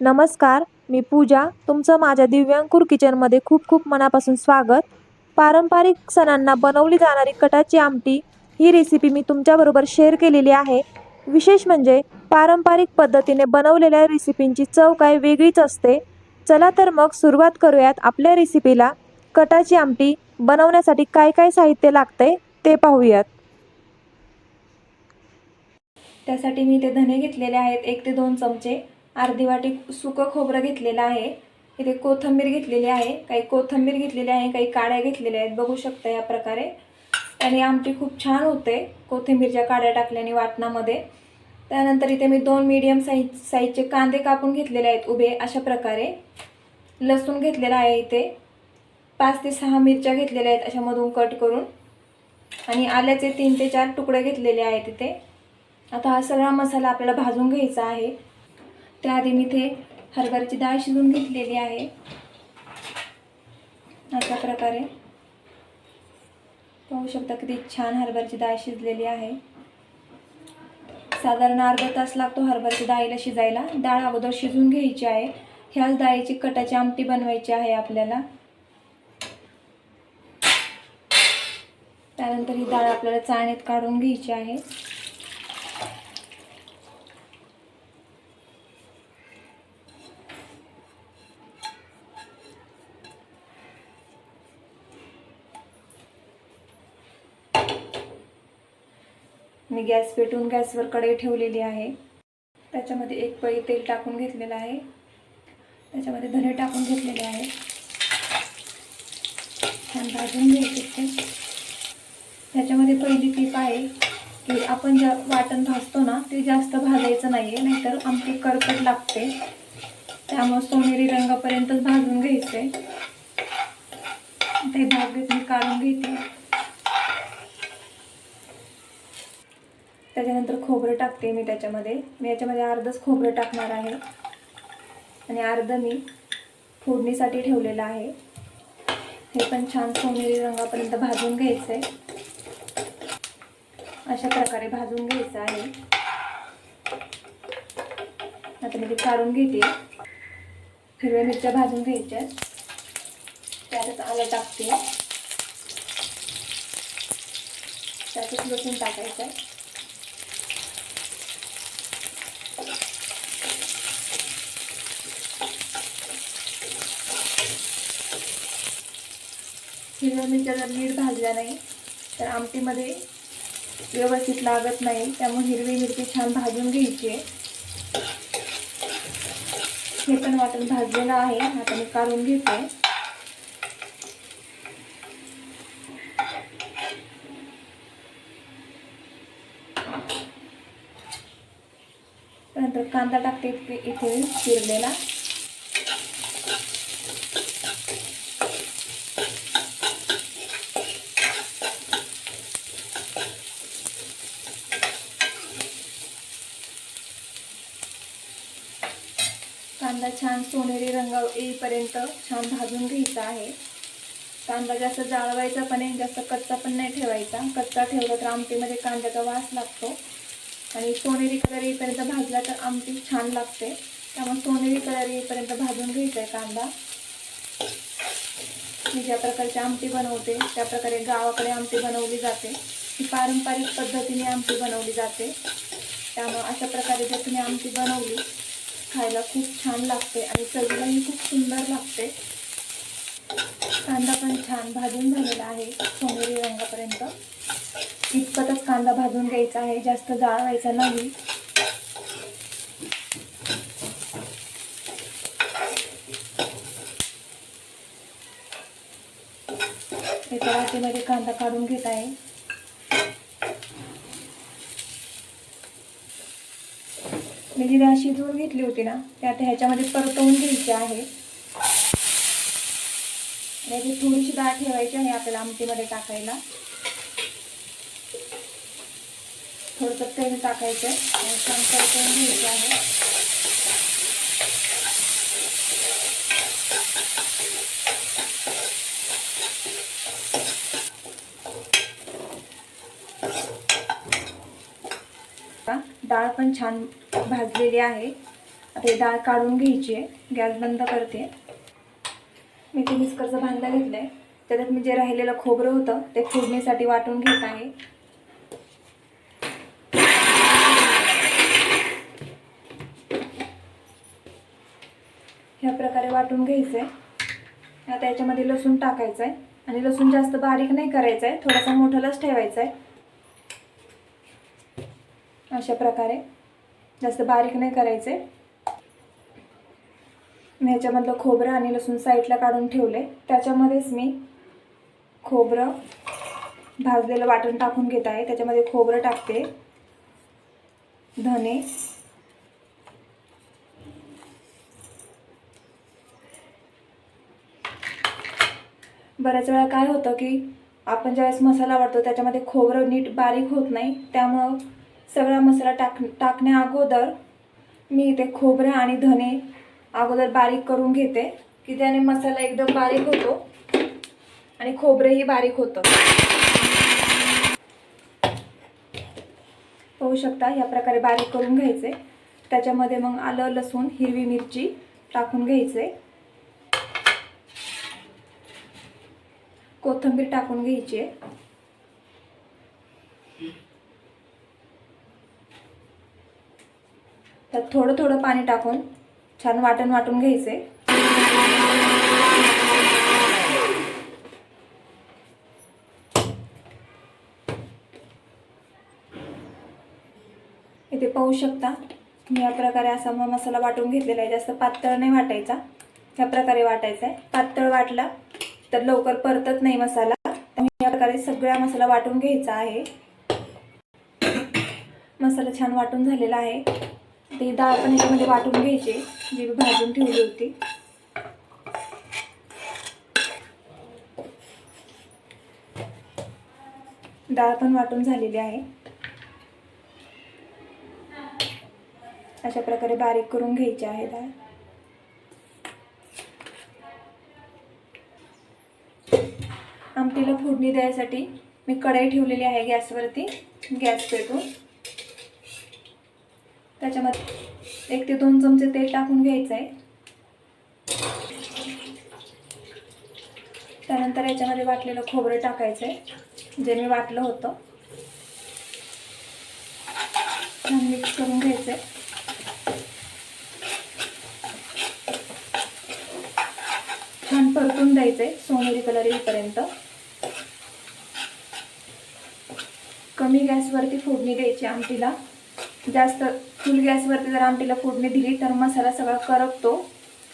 नमस्कार मी पूजा. तुमचं माझ्या दिव्यांकूर किचनमध्ये खूप खूप मनापासून स्वागत. पारंपरिक सणांना बनवली जाणारी कटाची आमटी ही रेसिपी मी तुमच्याबरोबर शेअर केलेली आहे. विशेष म्हणजे पारंपरिक पद्धतीने बनवलेल्या रेसिपींची चव काय वेगळीच असते. चला तर मग सुरुवात करूयात आपल्या रेसिपीला कटाची आमटी बनवण्यासाठी काय काय साहित्य लागते ते पाहूयात. त्यासाठी मी ते धने घेतलेले आहेत एक ते दोन चमचे. अर्धी वाटी सुकं खोबरं घेतलेलं आहे. इथे कोथिंबीर घेतलेली आहे. काही कोथिंबीर घेतलेली आहे काही काड्या घेतलेल्या आहेत. बघू शकता या प्रकारे. आणि आमटी खूप छान होते कोथिंबीरच्या काड्या टाकल्याने वाटणामध्ये. त्यानंतर इथे मी दोन मीडियम साईज साईजचे कांदे कापून घेतलेले आहेत उभे अशा प्रकारे. लसूण घेतलेला आहे इथे. पाच ते सहा मिरच्या घेतलेल्या आहेत अशामधून कट करून. आणि आल्याचे तीन ते चार तुकडे घेतलेले आहेत इथे. आता हा सगळा मसाला आपल्याला भाजून घ्यायचा आहे. त्याआधी मी इथे हरभऱ्याची डाळ शिजून घेतलेली आहे. अशा प्रकारे. पाहू शकता किती छान हरभऱ्याची डाळ शिजलेली आहे. साधारण अर्धा तास लागतो हरभऱ्याच्या डाळीला शिजायला. डाळ अगोदर शिजून घ्यायची आहे. ह्याच डाळीची कटाची आमटी बनवायची आहे आपल्याला. त्यानंतर ही डाळ आपल्याला चाळणीत काढून घ्यायची आहे. मी गॅस पेटून गॅसवर कढई ठेवलेली आहे. त्याच्यामध्ये एक पळी तेल टाकून घेतलेलं आहे. त्याच्यामध्ये धने टाकून घेतलेले आहे. छान भाजून घ्यायचे ते. त्याच्यामध्ये पहिली टीप आहे की आपण ज्या वाटण भाजतो ना ते जास्त भाजायचं नाही आहे नाहीतर आमटी करकट लागते. त्यामुळं सोनेरी रंगापर्यंतच भाजून घ्यायचे. ते भाग मी काढून घेते. त्याच्यानंतर खोबरं टाकते मी त्याच्यामध्ये. मी याच्यामध्ये अर्धच खोबरं टाकणार आहे. आणि अर्ध मी फोडणीसाठी ठेवलेलं आहे. हे पण छान सोनेरी रंगापर्यंत भाजून घ्यायचं आहे अशा प्रकारे भाजून घ्यायचं आहे. आता मी ते काढून घेते. हिरव्या मिरच्या भाजून घ्यायच्या त्यातच आलं टाकते. त्यातच लसूण टाकायचं हिरव्या मिरच्या जर नीट भाजल्या नाही. तर आमटीमध्ये व्यवस्थित लागत नाही. त्यामुळे हिरवी मिरची छान भाजून घ्यायची आहे. हे पण वाटण भाजलेलं आहे. आता मी काढून घेते. नंतर कांदा टाकते इथे चिरलेला कांदा छान सोनेरी रंग येईपर्यंत छान भाजून घ्यायचा आहे. कांदा जास्त जाळवायचा पण आहे जास्त कच्चा पण नाही ठेवायचा. कच्चा ठेवला तर आमटीमध्ये कांद्याचा वास लागतो. आणि सोनेरी कलर येईपर्यंत भाजला तर आमटी छान लागते. त्यामुळे सोनेरी कलर येईपर्यंत भाजून घ्यायचा आहे कांदा. मी ज्या प्रकारची आमटी बनवते त्या प्रकारे गावाकडे आमटी बनवली जाते. ही पारंपरिक पद्धतीने आमटी बनवली जाते. त्यामुळं अशा प्रकारे जर तुम्ही आमटी बनवली खायला खूप छान लागते आणि चवीलाही खूप सुंदर लागते. कांदा पण छान भाजून झालेला आहे सोनेरी रंगापर्यंत. इतपतच कांदा भाजून घ्यायचा आहे जास्त जाळवायचा नाही. एका वाटीमध्ये कांदा काढून घेत आहे. मी जी डाळ शिजवून घेतली होती ना ते आता ह्याच्यामध्ये परतवून घ्यायची आहे. याची थोडीशी डाळ ठेवायची आहे आपल्याला आमटीमध्ये टाकायला. थोडंसं तेल टाकायचं आणि छान परतवून घ्यायचं आहे. डाळ पण छान भाजलेली आहे. आता ही डाळ काढून घ्यायची आहे. गॅस बंद करते. मी ते मिस्करचं भांडं घेतलं आहे त्याच्यात मी जे राहिलेलं खोबरं होतं ते फोडणीसाठी वाटून घेत आहे. ह्या प्रकारे वाटून घ्यायचं आहे आता याच्यामध्ये लसूण टाकायचं आहे आणि लसूण जास्त बारीक नाही करायचं आहे थोडासा मोठालाच ठेवायचा आहे अशा प्रकारे. जास्त बारीक नाही करायचं. आहे मी ह्याच्यामधलं खोबरं आणि लसूण साईडला काढून ठेवले. त्याच्यामध्येच मी खोबरं भाजलेलं वाटण टाकून घेत आहे. त्याच्यामध्ये खोबरं टाकते. धने. बऱ्याच वेळा काय होतं की आपण ज्यावेळेस मसाला वाटतो त्याच्यामध्ये खोबरं नीट बारीक होत नाही. त्यामुळं सगळा मसाला टाक टाकण्या अगोदर मी इथे खोबरं आणि धने अगोदर बारीक करून घेते की त्याने मसाला एकदम बारीक होतो आणि खोबरंही बारीक होतं. पाहू शकता या प्रकारे बारीक करून घ्यायचे. त्याच्यामध्ये मग आलं लसूण हिरवी मिरची टाकून घ्यायचे. कोथिंबीर टाकून घ्यायची आहे. त्यात थोडं थोडं पाणी टाकून छान वाटण वाटून घ्यायचे. इथे पाहू शकता मी या प्रकारे असा मग मसाला वाटून घेतलेला आहे. जास्त पातळ नाही वाटायचा. ह्या प्रकारे वाटायचा आहे. पातळ वाटला तर लवकर परतत नाही मसाला. या प्रकारे सगळा मसाला वाटून घ्यायचा आहे. मसाला छान वाटून झालेला आहे. ते डाळ पण याच्यामध्ये वाटून घ्यायची जी मी भाजून ठेवली होती. डाळ पण वाटून झालेली आहे. अशा प्रकारे बारीक करून घ्यायची आहे डाळ. आमटीला फोडणी द्यायसाठी मी कढई ठेवलेली आहे गॅसवरती गॅस पेटून. त्याच्यामध्ये एक ते दोन चमचे तेल टाकून घ्यायचं आहे त्यानंतर याच्यामध्ये वाटलेलं खोबरं टाकायचं आहे जे मी वाटलं होतं. छान मिक्स करून घ्यायचं आहे छान परतून द्यायचं आहे सोनेरी कलर येईपर्यंत. कमी गॅसवरती फोडणी द्यायची आमटीला. जास्त फुल गॅसवरती जर आमटीला फोडणी दिली तर मसाला सगळा करपतो.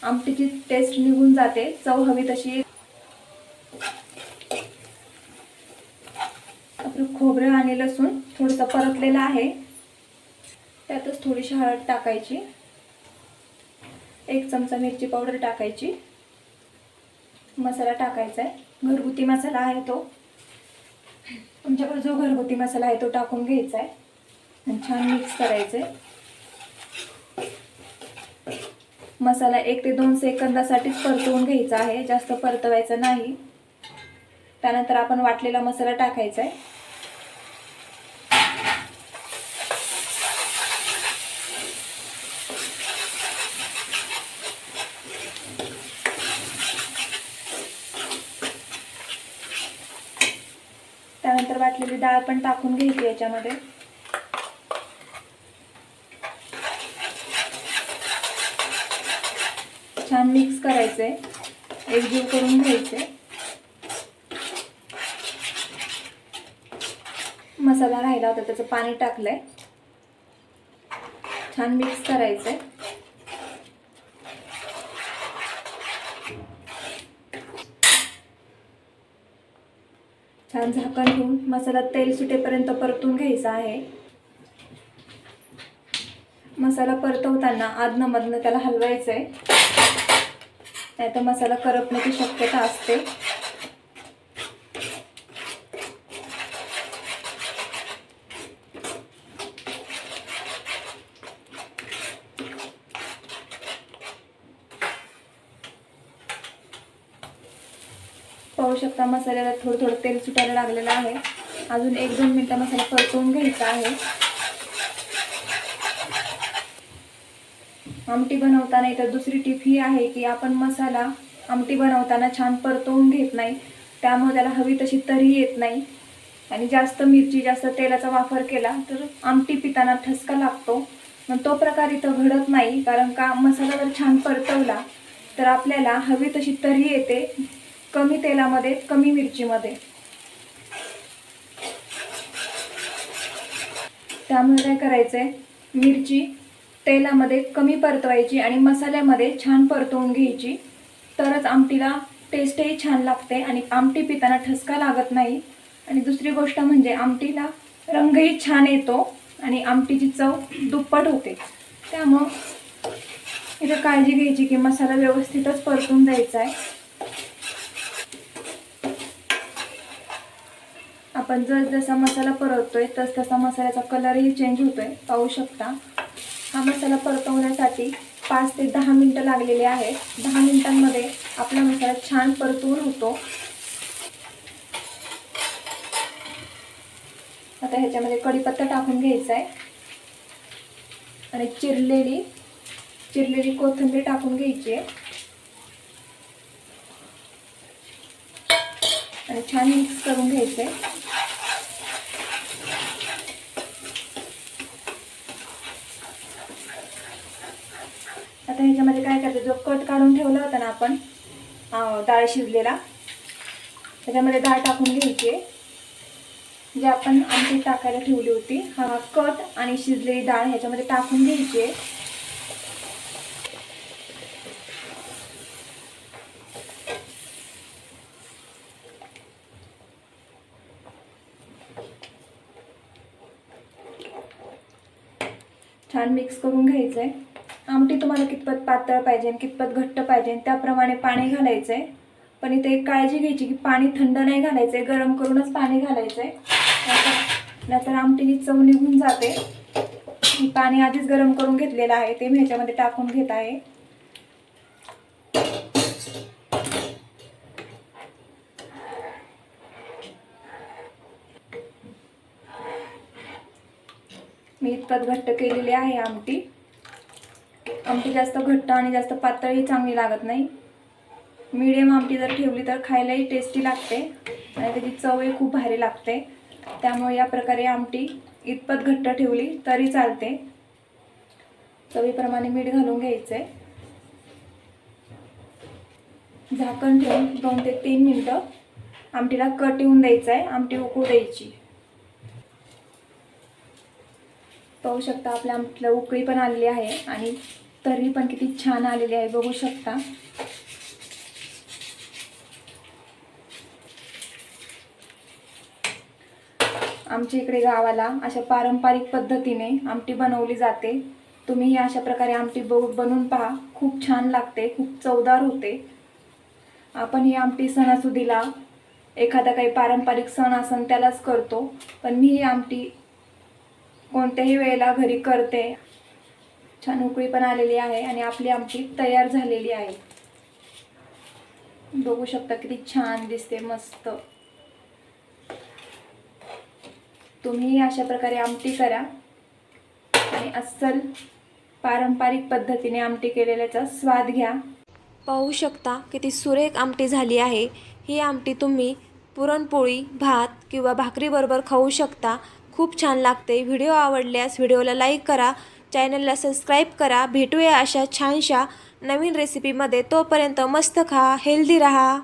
आमटीची टेस्ट निघून जाते. चव हवी तशी. आपलं खोबरं आणि लसूण थोडंसं परतलेलं आहे. त्यातच थोडीशी हळद टाकायची. एक चमचा मिरची पावडर टाकायची. मसाला टाकायचा आहे. घरगुती मसाला आहे तो. तुमच्याकडे जो घरगुती मसाला आहे तो टाकून घ्यायचा आहे. आणि छान मिक्स करायचं. आहे मसाला एक ते दोन सेकंदासाठीच परतवून घ्यायचा आहे जास्त परतवायचा नाही. त्यानंतर आपण वाटलेला मसाला टाकायचा आहे. त्यानंतर वाटलेली डाळ पण टाकून घ्यायची याच्यामध्ये छान घ्यायचं आहे एकजीव करून घ्यायचे मसाला राहिला होता त्याचं पाणी टाकलंय. छान मिक्स करायचंय. छान झाकण घेऊन मसाला तेल सुटेपर्यंत परतून घ्यायचा आहे. मसाला परतवताना आदनं मधनं त्याला हलवायचं आहे नाही तर मसाला करपण्याची शक्यता असते. पाहू शकता मसाल्याला थोडं थोडं तेल सुटायला लागलेलं आहे. अजून एक दोन मिनटं मसाला परतवून घ्यायचा आहे. आमटी बनवताना इथं दुसरी टीप ही आहे की आपण मसाला आमटी बनवताना छान परतवून घेत नाही. त्यामुळे त्याला हवी तशी तरी येत नाही. आणि जास्त मिरची जास्त तेलाचा वापर केला तर आमटी पिताना ठसका लागतो. मग तो प्रकार इथं घडत नाही. कारण का मसाला जर छान परतवला तर आपल्याला हवी तशी तरी येते. कमी तेलामध्ये कमी मिरचीमध्ये. त्यामुळे काय करायचं आहे मिरची तेलामध्ये कमी परतवायची आणि मसाल्यामध्ये छान परतवून घ्यायची. तरच आमटीला टेस्टही छान लागते आणि आमटी पिताना ठसका लागत नाही. आणि दुसरी गोष्ट म्हणजे आमटीला रंगही छान येतो आणि आमटीची चव दुप्पट होते. त्यामुळं इथं काळजी घ्यायची की मसाला व्यवस्थितच परतून द्यायचा आहे आपण जस जसा मसाला परततोय तस तसा मसाल्याचा कलरही चेंज होतोय. पाहू शकता. हा मसाला परतवण्यासाठी पाच ते दहा मिनटं लागलेले आहेत. दहा मिनिटांमध्ये आपला मसाला छान परतवून होतो. आता ह्याच्यामध्ये कढीपत्ता टाकून घ्यायचा आहे. आणि चिरलेली चिरलेली कोथिंबीर टाकून घ्यायची आहे. आणि छान मिक्स करून घ्यायचे. आता ह्याच्यामध्ये काय करायचं जो कट काढून ठेवला होता ना आपण डाळ शिजलेला त्याच्यामध्ये डाळ टाकून घ्यायची. आहे जे आपण आमटी टाकायला ठेवली होती हा कट आणि शिजलेली डाळ ह्याच्यामध्ये टाकून घ्यायची. आहे छान मिक्स करून घ्यायचं आहे आमटी तुम्हाला कितपत पातळ पाहिजे कितपत घट्ट पाहिजे त्याप्रमाणे पाणी घालायचं आहे पण इथे एक काळजी घ्यायची की पाणी थंड नाही घालायचं आहे गरम करूनच पाणी घालायचं आहे नाहीतर आमटीची चव निघून जाते. मी पाणी आधीच गरम करून घेतलेलं आहे ते मी ह्याच्यामध्ये टाकून घेत आहे. मी इतपत घट्ट केलेली आहे आमटी. आमटी जास्त घट्ट आणि जास्त पातळही चांगली लागत नाही. मिडियम आमटी जर ठेवली तर खायलाही टेस्टी लागते आणि त्याची चवही खूप भारी लागते. त्यामुळे या प्रकारे आमटी इतपत घट्ट ठेवली तरी चालते. चवीप्रमाणे मीठ घालून घ्यायचं. आहे झाकण ठेवून दोन ते तीन मिनटं आमटीला कट येऊन द्यायचं आहे आमटी उकळू द्यायची. पाहू शकता आपल्या आमटीला उकळी पण आलेली आहे आणि तरी पण किती छान आलेली आहे बघू शकता. आमच्या इकडे गावाला अशा पारंपरिक पद्धतीने आमटी बनवली जाते. तुम्ही अशा प्रकारे आमटी ब बनवून पहा. खूप छान लागते खूप चवदार होते. आपण ही आमटी सणासुदीला एखादा काही पारंपरिक सण असन त्यालाच करतो. पण मी ही आमटी कोणत्याही वेळेला घरी करते. छान उकळी पण आलेली आहे आणि आपली आमटी तयार झालेली आहे. बघू शकता किती छान दिसते मस्त. तुम्ही अशा प्रकारे आमटी करा. आणि अस्सल पारंपरिक पद्धतीने आमटी केलेल्याचा स्वाद घ्या. पाहू शकता किती सुरेख आमटी झाली आहे. ही आमटी तुम्ही पुरणपोळी भात किंवा भाकरीबरोबर खाऊ शकता. खूप छान लागते. व्हिडिओ आवडल्यास व्हिडिओला लाईक करा. चॅनलला सबस्क्राईब करा. भेटूया अशा छानशा नवीन रेसिपीमध्ये तोपर्यंत मस्त खा हेल्दी राहा.